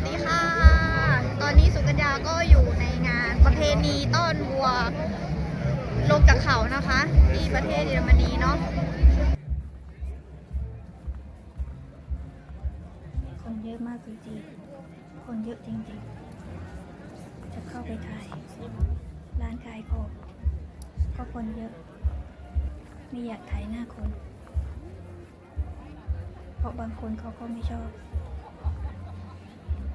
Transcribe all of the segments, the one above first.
วัสดีค่ะ ตอนนี้สุกัญญาก็อยู่ในงานประเพณีต้อนวัว ลงจากเขานะคะ ที่ประเทศเยอรมนีเนาะคนเยอะมากจริงๆ คนเยอะจริงๆ จะเข้าไปถ่าย ร้านขายของก็คนเยอะ ไม่อยากถ่ายหน้าคน เพราะบางคนเขาก็ไม่ชอบ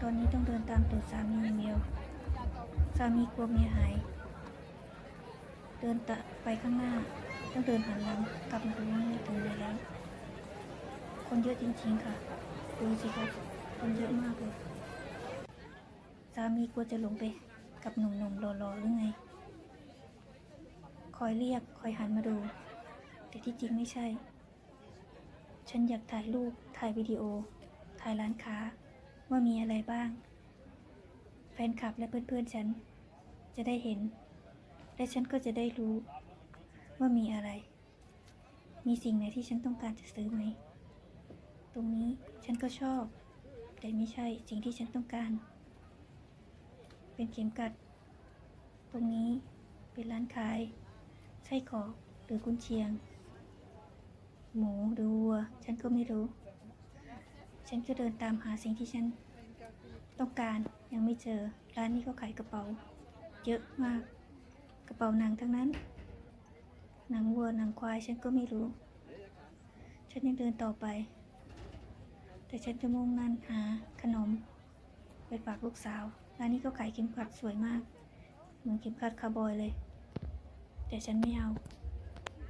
ตอนนี้ต้องเดินตามตูดสามีอย่างเดียวสามีกลัวเมียหาย เดินตะไปข้างหน้า ต้องเดินหันหลังกลับมาดูว่าเมียถึงไหนแล้ว คนเยอะจริงๆค่ะ ดูสิครับคนเยอะมากเลย สามีกลัวจะหลงไปกับหนุ่มๆรอๆหรือไง คอยเรียกคอยหันมาดู แต่ที่จริงไม่ใช่ ฉันอยากถ่ายรูปถ่ายวิดีโอ ถ่ายร้านค้า ว่ามีอะไรบ้าง แฟนคลับและเพื่อนๆฉัน จะได้เห็น และฉันก็จะได้รู้ว่ามีอะไร มีสิ่งไหนที่ฉันต้องการจะซื้อไหม ตรงนี้ฉันก็ชอบ แต่ไม่ใช่สิ่งที่ฉันต้องการ เป็นเข็มกัด ตรงนี้เป็นร้านขายไส้กรอกหรือกุนเชียง หมูหรือวัว ฉันก็ไม่รู้ ฉันก็เดินตามหาสิ่งที่ฉันต้องการยังไม่เจอ ร้านนี้ก็ขายกระเป๋า เยอะมาก กระเป๋าหนังทั้งนั้น หนังวัวหนังควายฉันก็ไม่รู้ ฉันยังเดินต่อไป แต่ฉันจะมุ่งมั่นหาขนม ไปฝากลูกสาว ร้านนี้ก็ขายเข็มขัดสวยมาก เหมือนเข็มขัดคาวบอยเลย แต่ฉันไม่เอา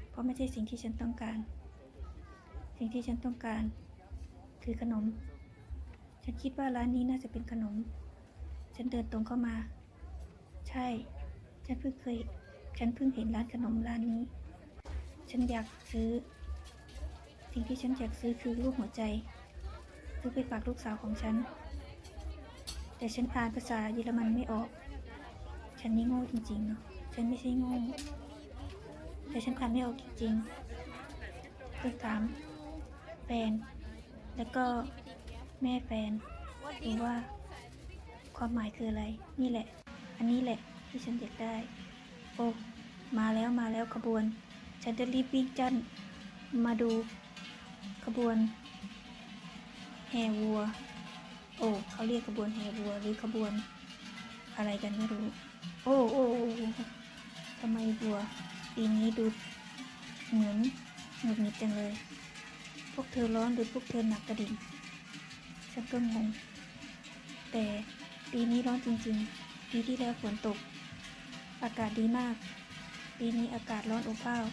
เพราะไม่ใช่สิ่งที่ฉันต้องการ สิ่งที่ฉันต้องการ คือขนม ฉันคิดว่าร้านนี้น่าจะเป็นขนม ฉันเดินตรงเข้ามา ใช่ ฉันเพิ่งเคย ฉันเพิ่งเห็นร้านขนมร้านนี้ ฉันอยากซื้อ สิ่งที่ฉันอยากซื้อคือรูปหัวใจ ซื้อไปฝากลูกสาวของฉัน แต่ฉันอ่านภาษาเยอรมันไม่ออก ฉันนี่โง่จริงๆเนาะ ฉันไม่ใช่โง่ แต่ฉันอ่านไม่ออกจริงๆต้องถามแฟน แล้วก็แม่แฟนดูว่า ความหมายคืออะไร นี่แหละ อันนี้แหละที่ฉันอยากได้ โอ้มาแล้วมาแล้วขบวน ฉันจะรีบวิ่งจันมาดูขบวนแห่วัว โอ้เขาเรียกขบวนแห่วัวหรือขบวน อะไรกันไม่รู้ โอ้โอ้โอ้โอ้ทำไมวัวปีนี้ดูเหมือนหงุดหงิดจังเลย พวกเธอร้อนหรือพวกเธอหนักกระดิ่ง ฉันก็งง แต่ปีนี้ร้อนจริงๆ ปีที่แล้วฝนตก อากาศดีมาก ปีนี้อากาศร้อนอบอ้าว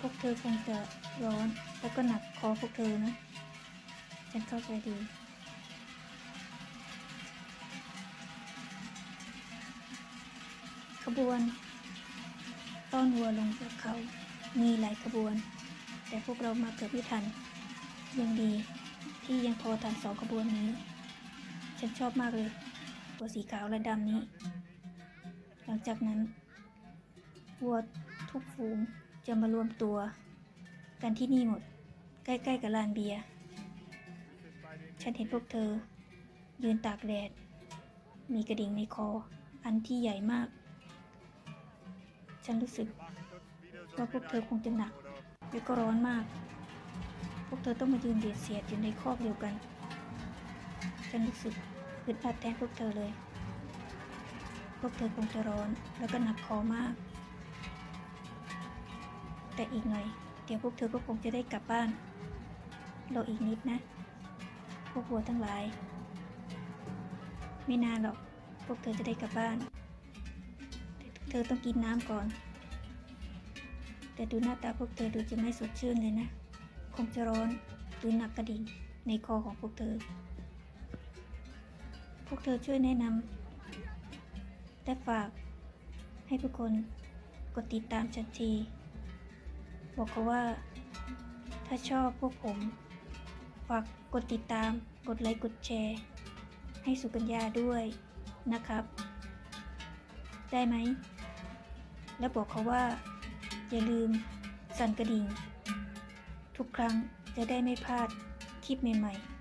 พวกเธอคงจะร้อนแล้วก็หนักคอพวกเธอนะ ฉันเข้าใจดีขบวน ต้อนวัวลงจากเขา มีหลายขบวน แต่พวกเรามาเกือบไม่ทัน ยังดี ที่ยังพอทันสองขบวนนี้ ฉันชอบมากเลย ตัวสีขาวและดำนี้ หลังจากนั้นวัวทุกฝูงจะมารวมตัว กันที่นี่หมด ใกล้ๆกับลานเบียร์ฉันเห็นพวกเธอ ยืนตากแดด มีกระดิ่งในคอ อันที่ใหญ่มาก ฉันรู้สึกว่าพวกเธอคงจะหนัก และก็ร้อนมาก พวกเธอต้องมายืนเบียดเสียดอยู่ในคอกเดียวกัน ฉันรู้สึกอึดอัดแทนพวกเธอเลย พวกเธอคงจะร้อนแล้วก็หนักคอมาก แต่อีกหน่อย เดี๋ยวพวกเธอก็คงจะได้กลับบ้านรออีกนิดนะ พวกวัวทั้งหลาย ไม่นานหรอก พวกเธอจะได้กลับบ้าน เธอต้องกินน้ำก่อน แต่ดูหน้าตาพวกเธอดูจะไม่สดชื่นเลยนะ คงจะร้อนหรือหนักกระดิ่งในคอของพวกเธอ พวกเธอช่วยแนะนำและฝากให้ทุกคนกดติดตามฉันที บอกเขาว่า ถ้าชอบพวกผม ฝากกดติดตาม กดไลค์ กดแชร์ ให้สุกัญญาด้วยนะครับ ได้ไหม แล้วบอกเขาว่า อย่าลืม สั่นกระดิ่ง ทุกครั้งจะได้ไม่พลาดคลิปใหม่ ๆ